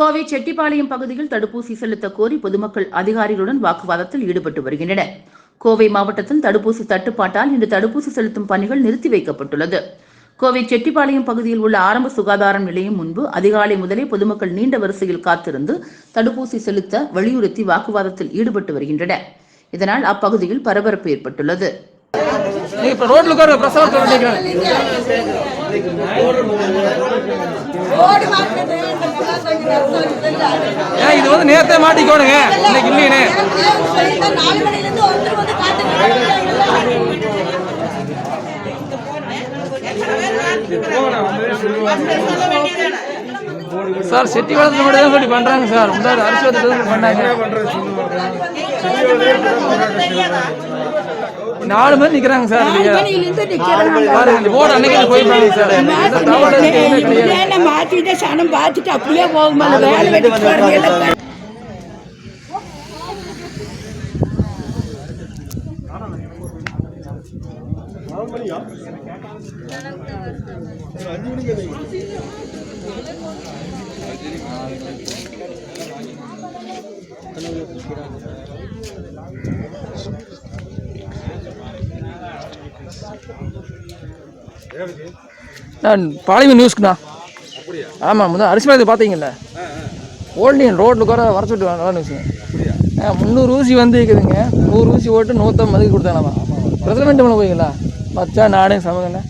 கோவை செட்டிப்பாளையம் பகுதியில் தடுப்பூசி செலுத்த கோரி பொதுமக்கள் அதிகாரிகளுடன் வாக்குவாதத்தில் ஈடுபட்டு வருகின்றனர். கோவை மாவட்டத்தில் தடுப்பூசி தட்டுப்பாட்டால் இன்று தடுப்பூசி செலுத்தும் பணிகள் நிறுத்தி வைக்கப்பட்டுள்ளது. கோவை செட்டிப்பாளையம் பகுதியில் உள்ள ஆரம்ப சுகாதாரம் நிலையம் முன்பு அதிகாலை முதலே பொதுமக்கள் நீண்ட வரிசையில் காத்திருந்து தடுப்பூசி செலுத்த வலியுறுத்தி வாக்குவாதத்தில் ஈடுபட்டு வருகின்றனர். இதனால் அப்பகுதியில் பரபரப்பு ஏற்பட்டுள்ளது. நீ இப்ப ரோட்ல உட்கார பிரசவத்தை இது வந்து நேரத்தை மாட்டிக்கோணுங்க. இன்னைக்கு இல்லையே சார் செட்டி வளர்த்து மட்டும் சொல்லி பண்றாங்க சார். முன்னாடி அரிசி பண்ணாங்க நாலு பேர் நிக்கிறாங்க சார் போர்டு அன்னைக்கு போயிருப்பாங்க சார். மாத்திட்டு சனம் பார்த்துட்டு அப்படியே போகுமா? வேலை நான் பாலிமர் நியூஸ்க்குண்ணா. ஆமாம் முதல் அரிசி மரத்தை பார்த்தீங்கல்ல ஓல்டியன் ரோட்டில் கூட வர சொல்லிட்டு நல்லா நியூஸுங்க முந்நூறு ஊசி வந்து இருக்குதுங்க. நூறு ஊசி ஓட்டு நூற்றம்பதுக்கு கொடுத்தாங்கம்மா பிரசிடென்ட் பண்ண போய்ங்களா பச்சா நாடே சமங்கண்ணே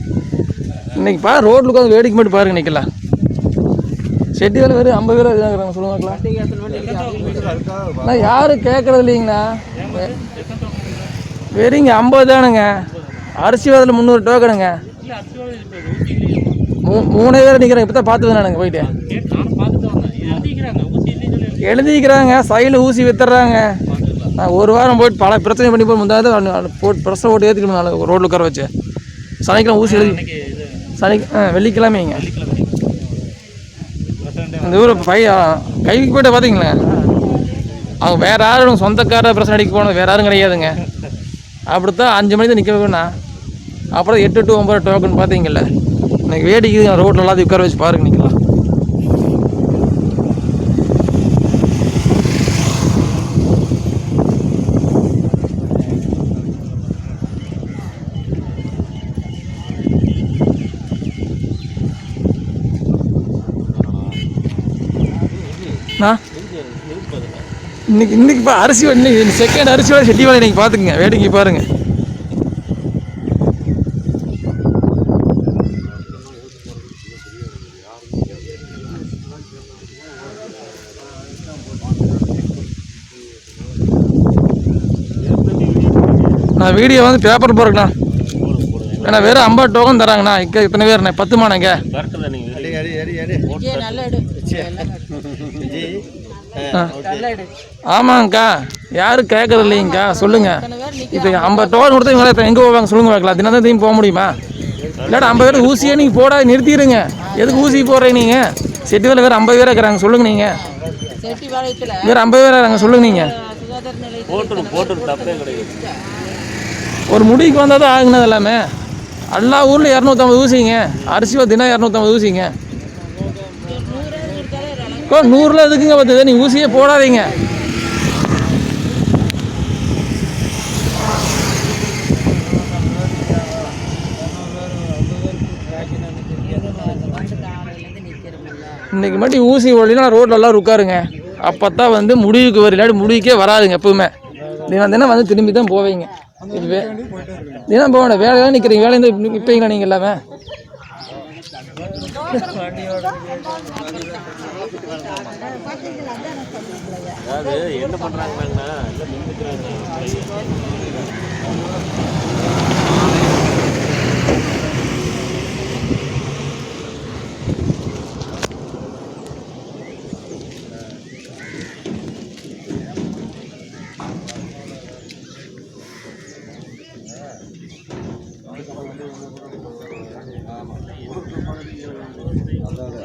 இன்னைக்கு பா ரோட்டில் உட்காந்து வேடிக்கை மட்டும் பாருங்க நிற்கலாம் செட்டி வேலை வெறும் ஐம்பது பேர் இருக்கிறாங்க சொல்லுவாங்களா நான் யாரும் கேட்கறது இல்லைங்கண்ணா வெ- வெறுங்க ஐம்பது தானுங்க. அரிசி வாதில் முந்நூறு டோக்கனுங்க மூணே பேர் நிற்கிறேன் இப்போ தான் பார்த்து நானுங்க போயிட்டு. எழுதிக்கிறாங்க. சைடில் ஊசி வித்துறாங்க. நான் ஒரு வாரம் போயிட்டு பல பிரச்சனை பண்ணி போய் முந்தாவது போட்டு பிரச்சனை போட்டு ஏற்றிக்கணும் நான் ரோட்டில் உட்கார வச்சு. சனிக்கிழமை ஊசி எழுதி சனி ஆ வெள்ளிக்கிழமைங்க இந்த ஊர் பை கைக்கு போய்ட்டு பார்த்தீங்களா அவங்க வேறு யாரும் சொந்தக்கார பிரச்சனை அடிக்க போனது வேறு யாரும் கிடையாதுங்க. அப்படித்தான் அஞ்சு மணி தான் நிற்க வைக்கணும்ண்ணா அப்புறம் எட்டு டு ஒம்பது டோக்கன் பார்த்தீங்கல்ல. இன்னைக்கு வேடிக்கை ரோட்டில் எல்லாத்தையும் உட்கார வச்சு பாருங்க நிற்கலாம் இன்னைக்கு இன்னைக்கு இப்போ அரிசி இன்னைக்கு செகண்ட் அரிசி வேலை செட்டி வேலை இன்னைக்கு பார்த்துக்குங்க வேடிக்கை பாருங்க. நான் வீடியோ வந்து பேப்பர் போடுறேண்ணா ஏன்னா வெறும் ஐம்பது டோக்கன் தராங்கண்ணா. இங்கே இத்தனை பேர்ண்ணே இங்கே ஆ. ஆமாங்கக்கா. யாரும் கேட்கறது இல்லைங்கக்கா. சொல்லுங்க. இப்போ ஐம்பது டோக்கன் கொடுத்தா இவங்க எங்கே போவாங்க? சொல்லுங்க பார்க்கலாம். தினம் தான் போக முடியுமா? இல்லாட்டா ஐம்பது பேர் ஊசியே நீங்கள் போடாத நிறுத்திடுங்க எதுக்கு ஊசி போடுறீங்க நீங்கள் செட்டி வேலை வேறு ஐம்பது பேர் இருக்கிறாங்க. சொல்லுங்க நீங்கள் வேறு ஐம்பது பேர் இருக்காங்க சொல்லுங்க நீங்கள் போட்டு போட்டு தப்பே கிடையாது. ஒரு முடிக்கு வந்தால் தான் ஆகுனது எல்லாமே. எல்லா ஊரில் இரநூத்தம்பது ஊசிங்க. அரிசி தினம் இரநூத்தம்பது ஊசிங்க. இப்போ நூறுல எதுக்குங்க பார்த்துது நீ ஊசியே போடாதீங்க. இன்னைக்கு மட்டும் ஊசி ஓடலினா ரோட்ல எல்லாம் உட்காருங்க. அப்போ தான் வந்து முடிவுக்கு வரலாடி இல்லாட்டி முடிவுக்கே வராதுங்க எப்பவுமே. தினம் தினம் வந்து திரும்பி தான் போவீங்க. இதுவே தினம் போக வேண்டாம் வேலையாக நிற்கிறீங்க வேலையிருந்து நிற்பீங்களா நீங்கள் எல்லாமே? அதுக்கப்புறம் வந்து ஆமாம் அதாவது